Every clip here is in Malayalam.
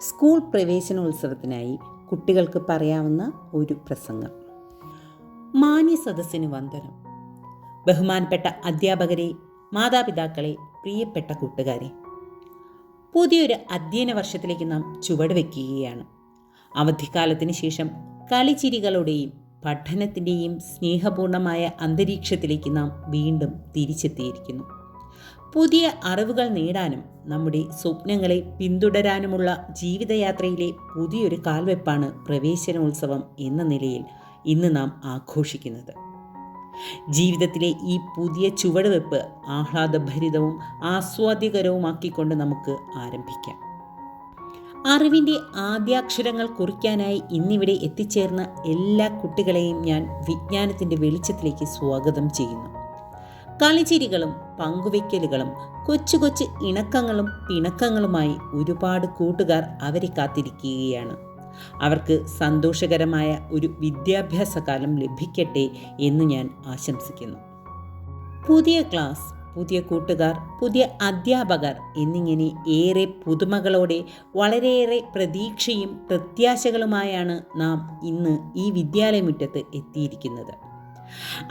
സ്കൂൾ പ്രവേശനോത്സവത്തിനായി കുട്ടികൾക്ക് പറയാവുന്ന ഒരു പ്രസംഗം. മാന്യ സദസ്സിന് വന്ദനം. ബഹുമാനപ്പെട്ട അധ്യാപകരെ മാതാപിതാക്കളെ പ്രിയപ്പെട്ട കൂട്ടുകാരെ. പുതിയൊരു അധ്യയന വർഷത്തിലേക്ക് നാം ചുവട് വയ്ക്കുകയാണ് അവധിക്കാലത്തിന് ശേഷം കളിച്ചിരികളുടെയും പഠനത്തിന്റെയും സ്നേഹപൂർണമായ അന്തരീക്ഷത്തിലേക്ക് നാം വീണ്ടും തിരിച്ചെത്തിയിരിക്കുന്നു. പുതിയ അറിവുകൾ നേടാനും നമ്മുടെ സ്വപ്നങ്ങളെ പിന്തുടരാനുമുള്ള ജീവിതയാത്രയിലെ പുതിയൊരു കാൽവെപ്പാണ് പ്രവേശനോത്സവം എന്ന നിലയിൽ ഇന്ന് നാം ആഘോഷിക്കുന്നത്. ജീവിതത്തിലെ ഈ പുതിയ ചുവടുവെപ്പ് ആഹ്ലാദഭരിതവും ആസ്വാദ്യകരവുമാക്കിക്കൊണ്ട് നമുക്ക് ആരംഭിക്കാം. അറിവിന്റെ ആദ്യാക്ഷരങ്ങൾ കുറിക്കാനായി ഇന്നിവിടെ എത്തിച്ചേർന്ന എല്ലാ കുട്ടികളെയും ഞാൻ വിജ്ഞാനത്തിന്റെ വെളിച്ചത്തിലേക്ക് സ്വാഗതം ചെയ്യുന്നു. കളിച്ചിരികളും പങ്കുവയ്ക്കലുകളും കൊച്ചു കൊച്ചു ഇണക്കങ്ങളും പിണക്കങ്ങളുമായി ഒരുപാട് കൂട്ടുകാർ അവരെ കാത്തിരിക്കുകയാണ്. അവർക്ക് സന്തോഷകരമായ ഒരു വിദ്യാഭ്യാസ കാലം ലഭിക്കട്ടെ എന്ന് ഞാൻ ആശംസിക്കുന്നു. പുതിയ ക്ലാസ് പുതിയ കൂട്ടുകാർ പുതിയ അധ്യാപകർ എന്നിങ്ങനെ ഏറെ പുതുമകളോടെ വളരെയേറെ പ്രതീക്ഷയും പ്രത്യാശകളുമായാണ് നാം ഇന്ന് ഈ വിദ്യാലയമുറ്റത്ത് എത്തിയിരിക്കുന്നത്.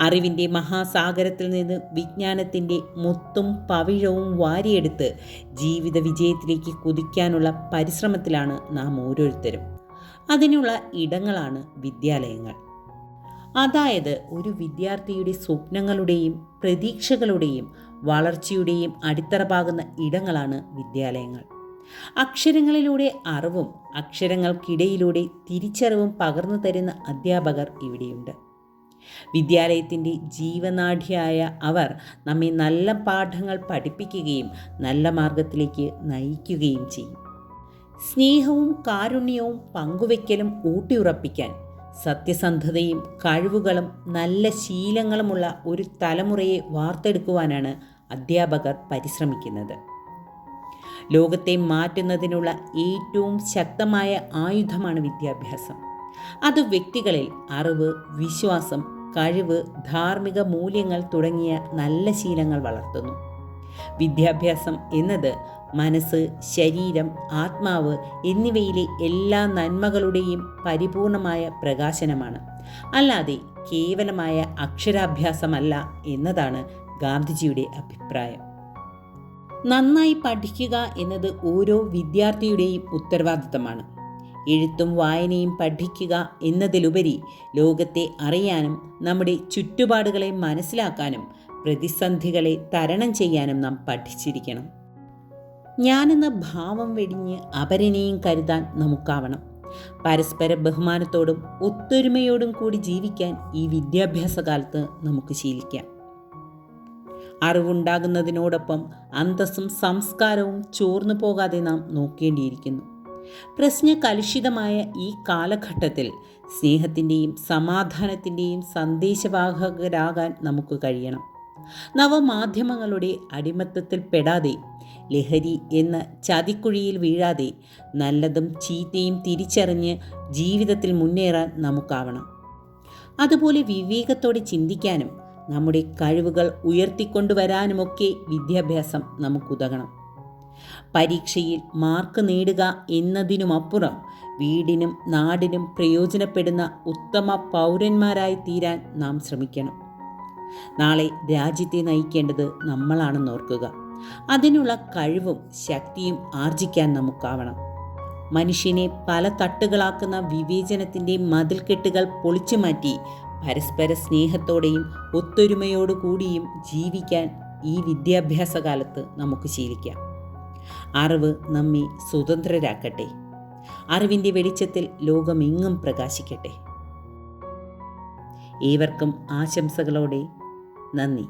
അറിവിന്റെ മഹാസാഗരത്തിൽ നിന്ന് വിജ്ഞാനത്തിന്റെ മുത്തും പവിഴവും വാരിയെടുത്ത് ജീവിത വിജയത്തിലേക്ക് കുതിക്കാനുള്ള പരിശ്രമത്തിലാണ് നാം ഓരോരുത്തരും. അതിനുള്ള ഇടങ്ങളാണ് വിദ്യാലയങ്ങൾ. അതായത് ഒരു വിദ്യാർത്ഥിയുടെ സ്വപ്നങ്ങളുടെയും പ്രതീക്ഷകളുടെയും വളർച്ചയുടെയും അടിത്തറ പാകുന്ന ഇടങ്ങളാണ് വിദ്യാലയങ്ങൾ. അക്ഷരങ്ങളിലൂടെ അറിവും അക്ഷരങ്ങൾക്കിടയിലൂടെ തിരിച്ചറിവും പകർന്നു തരുന്ന അധ്യാപകർ ഇവിടെയുണ്ട്. വിദ്യാലയത്തിന്റെ ജീവനാഡിയായ അവർ നമ്മെ നല്ല പാഠങ്ങൾ പഠിപ്പിക്കുകയും നല്ല മാർഗത്തിലേക്ക് നയിക്കുകയും ചെയ്യും. സ്നേഹവും കാരുണ്യവും പങ്കുവയ്ക്കലും ഊട്ടിയുറപ്പിക്കാൻ സത്യസന്ധതയും കഴിവുകളും നല്ല ശീലങ്ങളുമുള്ള ഒരു തലമുറയെ വാർത്തെടുക്കുവാനാണ് അധ്യാപകർ പരിശ്രമിക്കുന്നത്. ലോകത്തെ മാറ്റുന്നതിനുള്ള ഏറ്റവും ശക്തമായ ആയുധമാണ് വിദ്യാഭ്യാസം. അത് വ്യക്തികളിൽ അറിവ് വിശ്വാസം കഴിവ് ധാർമ്മിക മൂല്യങ്ങൾ തുടങ്ങിയ നല്ല ശീലങ്ങൾ വളർത്തുന്നു. വിദ്യാഭ്യാസം എന്നത് മനസ്സ് ശരീരം ആത്മാവ് എന്നിവയിലെ എല്ലാ നന്മകളുടെയും പരിപൂർണമായ പ്രകാശനമാണ്. അല്ലാതെ കേവലമായ അക്ഷരാഭ്യാസമല്ല എന്നതാണ് ഗാന്ധിജിയുടെ അഭിപ്രായം. നന്നായി പഠിക്കുക എന്നത് ഓരോ വിദ്യാർത്ഥിയുടെയും ഉത്തരവാദിത്തമാണ്. എഴുത്തും വായനയും പഠിക്കുക എന്നതിലുപരി ലോകത്തെ അറിയാനും നമ്മുടെ ചുറ്റുപാടുകളെ മനസ്സിലാക്കാനും പ്രതിസന്ധികളെ തരണം ചെയ്യാനും നാം പഠിച്ചിരിക്കണം. ഞാനെന്ന ഭാവം വെടിഞ്ഞ് അപരനെയും കരുതാൻ നമുക്കാവണം. പരസ്പര ബഹുമാനത്തോടും ഒത്തൊരുമയോടും കൂടി ജീവിക്കാൻ ഈ വിദ്യാഭ്യാസ കാലത്ത് നമുക്ക് ശീലിക്കാം. അറിവുണ്ടാകുന്നതിനോടൊപ്പം അന്തസ്സും സംസ്കാരവും ചോർന്നു പോകാതെ നാം നോക്കേണ്ടിയിരിക്കുന്നു. പ്രശ്ന കലുഷിതമായ ഈ കാലഘട്ടത്തിൽ സ്നേഹത്തിന്റെയും സമാധാനത്തിന്റെയും സന്ദേശവാഹകരാകാൻ നമുക്ക് കഴിയണം. നവമാധ്യമങ്ങളുടെ അടിമത്തത്തിൽ പെടാതെ ലഹരി എന്ന ചതിക്കുഴിയിൽ വീഴാതെ നല്ലതും ചീത്തയും തിരിച്ചറിഞ്ഞ് ജീവിതത്തിൽ മുന്നേറാൻ നമുക്കാവണം. അതുപോലെ വിവേകത്തോടെ ചിന്തിക്കാനും നമ്മുടെ കഴിവുകൾ ഉയർത്തിക്കൊണ്ടുവരാനുമൊക്കെ വിദ്യാഭ്യാസം നമുക്കുതകണം. പരീക്ഷയിൽ മാർക്ക് നേടുക എന്നതിനുമപ്പുറം വീടിനും നാടിനും പ്രയോജനപ്പെടുന്ന ഉത്തമ പൗരന്മാരായി തീരാൻ നാം ശ്രമിക്കണം. നാളെ രാജ്യത്തെ നയിക്കേണ്ടത് നമ്മളാണെന്ന് ഓർക്കുക. അതിനുള്ള കഴിവും ശക്തിയും ആർജിക്കാൻ നമുക്കാവണം. മനുഷ്യനെ പല തട്ടുകളാക്കുന്ന വിവേചനത്തിന്റെ മതിൽക്കെട്ടുകൾ പൊളിച്ചു മാറ്റി പരസ്പര സ്നേഹത്തോടെയും ഒത്തൊരുമയോടുകൂടിയും ജീവിക്കാൻ ഈ വിദ്യാഭ്യാസ കാലത്ത് നമുക്ക് ശീലിക്കാം. അറിവ് നമ്മെ സ്വതന്ത്രരാക്കട്ടെ. അറിവിന്റെ വെളിച്ചത്തിൽ ലോകമെങ്ങും പ്രകാശിക്കട്ടെ. ഏവർക്കും ആശംസകളോടെ നന്ദി.